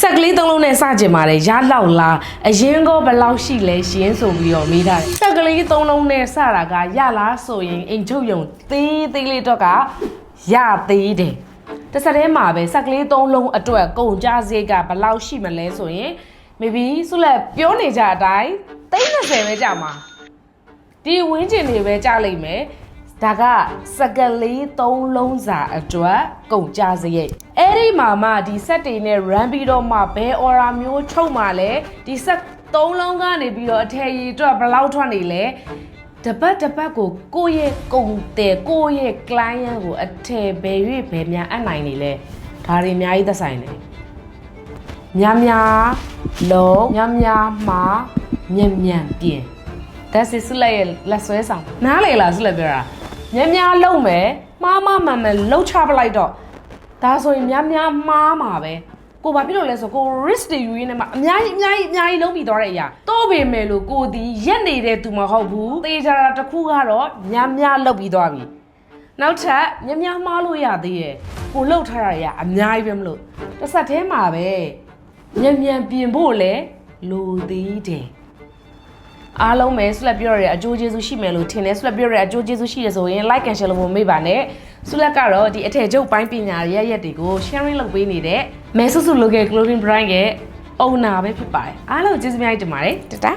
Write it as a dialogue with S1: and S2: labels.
S1: ဆက်ကလေးသုံးလုံးနဲ့စကြင်ပါတယ်ရလောက်လားအရင်ကဘယ်လောက်ရှိလဲရှင်ဆိုပြီးတော့မေးထားတယ်ဆက်ကလေးသုံးလုံးနဲ့စတာကရလားဆိုရင်အိမ်ချုပ်ယုံသေးသေးလေးတော့ကရသေးတယ်တစ်ဆက်တည်းမှာပဲဆက်ကလေးသုံးလုံးအတွက်ကုန်ကြစရိတ်ကဘယ်လောက်ရှိမလဲဆိုရင် maybe ဆိုလက်ပြောနေကြအတိုင်း30ပဲကြာမှာဒီဝင်းကျင်တွေပဲကြားလိမ့်မယ် ဒါကစကလေး၃လုံးစာအတွက်ကုန်ကြစရိတ်အဲ့ဒီမှာမှဒီဆက်တွေနဲ့ run ပြီးတော့မှဘယ် order မျိုးချုပ်မှလဲဒီဆက်၃လုံးကနေပြီးတော့အထည်ရည်အတွက်ဘယ်လောက်ထွက်နေလဲတပတ်တပတ်ကိုကိုယ့်ရဲ့ကုန်တယ်ကိုယ့်ရဲ့ client ကိုအထည်ဘယ်၍ဘယ်များအပ်နိုင်နေလဲဒါတွေအများကြီးသက်ဆိုင်တယ်များများလုံးများများမှာမြန်မြန်ပြင်ဒါစစ်စလက်ရဲ့လက်ဆွဲဆောင်နားလေလားစလက်ပြောတာ များများလုံးမယ်မှားမမှန်မှန်လှုပ်ချပလိုက်တော့ဒါဆိုရင်များများမှားမှာပဲကိုဘာဖြစ်လို့လဲဆိုကို risk တွေယူရင်းနဲ့မှအများကြီးအများကြီးအများကြီးလုံးပြီးသွားတဲ့အရာတော့ပေမဲ့လို့ကိုဒီရက်နေတဲ့သူမဟုတ်ဘူးတေချာတာတစ်ခုကတော့များများလှုပ်ပြီးသွားပြီနောက်ထပ်များများမှားလို့ရသေးရဲ့ကိုလှုပ်ထားရရအများကြီးပဲမလို့တစ်ဆက်တည်းမှာပဲမြန်မြန်ပြင်ဖို့လဲလိုသေးတယ် အားလုံးပဲဆွလက်ပြောရတဲ့အကျိုးကျေးဇူးရှိမယ်လို့ထင်တယ်ဆွလက်ပြောရတဲ့အကျိုးကျေးဇူးရှိတယ်ဆိုရင် like and share လို့မမေ့ပါနဲ့ဆွလက်ကတော့ဒီအထည်ချုပ်ပိုင်းပညာရရက်တွေကို sharing လုပ်ပေးနေတဲ့မဲဆုစု local clothing brand ရဲ့ owner ပဲဖြစ်ပါတယ်အားလုံးကျေးဇူးများတင်ပါတယ်တတား